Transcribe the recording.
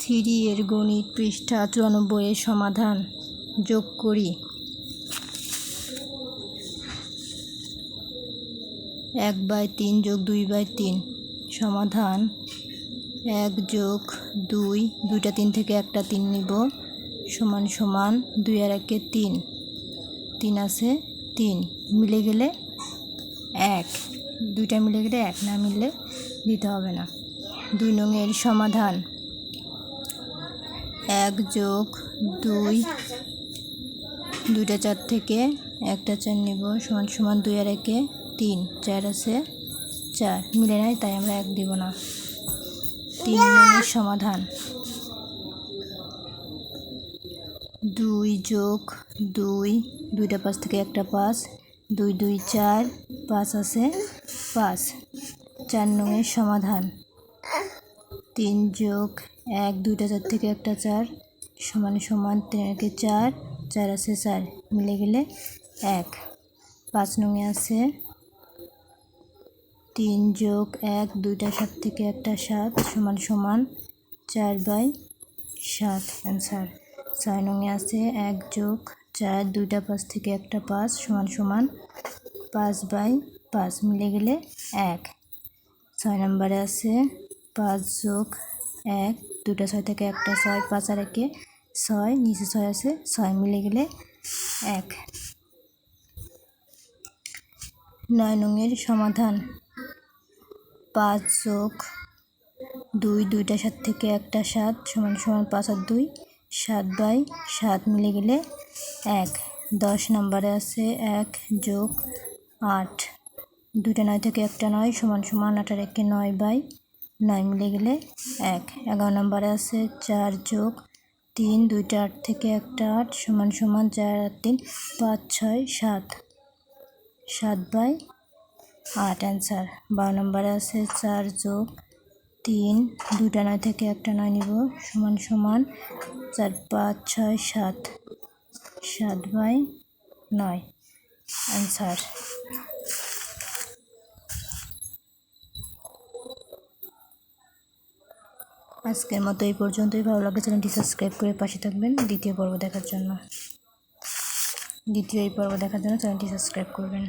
Three এর গণিত পৃষ্ঠা চুরানব্বই এর সমাধান যোগ করি। এক বাই তিন যোগ দুই বাই তিন সমাধান এক যোগ দুই, দুইটা তিন থেকে একটা তিন নিব, সমান সমান দুই আর একে তিন। তিন আছে তিন, মিলে গেলে এক। দুইটা মিলে গেলে এক, না মিললে দিতে হবে না। দুই নংয়ের সমাধান এক যোগ দুই। দুইটা চার থেকে একটা চার নিব সমান সমান দুই আর একে তিন। চার আছে চার। মিলে নাই, তাই আমরা এক দিব না। তিন নংয়ের সমাধান। দুই যোগ দুই। দুইটা পাঁচ থেকে একটা পাঁচ। দুই দুই, চার। পাঁচ আছে পাঁচ। চার নংয়ের সমাধান। তিন যোগ এক দুইটা চার থেকে একটা চার সমান সমান তিন একে চার চার আছে চার, মিলে গেলে এক। পাঁচ নঙে আছে তিন যোগ এক দুইটা সাত থেকে একটা সাত সমান সমান চার বাই সাত, অ্যান্সার। ছয় নঙে আছে এক যোগ চার দুইটা পাঁচ থেকে একটা পাঁচ সমান সমান পাঁচ বাই পাঁচ, মিলে গেলে এক। ছয় নম্বরে আছে পাঁচ যোগ এক দুটা ছয় থেকে একটা ছয়, পাঁচ আর একে ছয়, নিচে ছয় আছে, ছয় মিলে গেলে এক। নয় নঙের সমাধান। পাঁচ যোগ দুই, দুইটা সাত থেকে একটা সাত সমান সমান পাঁচ আর দুই, সাত বাই সাত মিলে গেলে এক। দশ নম্বরে আছে এক যোগ আট। দুইটা নয় থেকে একটা নয় সমান সমান আট আর একে নয় বাই নয় মিলে গেলে এক। এগারো নম্বরে আছে চার যোগ তিন, দুইটা আট থেকে একটা আট সমান সমান চার আট তিন, পাঁচ, ছয়, সাত। সাত বাই আট, অ্যান্সার। বারো নম্বরে আছে চার যোগ তিন, দুইটা নয় থেকে একটা নয় নিব সমান সমান চার, পাঁচ, ছয়, সাত। সাত বাই নয়। অ্যান্সার। আজকের মতো এই পর্যন্তই। ভালো লাগে চ্যানেলটি সাবস্ক্রাইব করে পাশে থাকবেন। দ্বিতীয় পর্ব দেখার জন্য। দ্বিতীয় এই পর্ব দেখার জন্য চ্যানেলটি সাবস্ক্রাইব করবেন।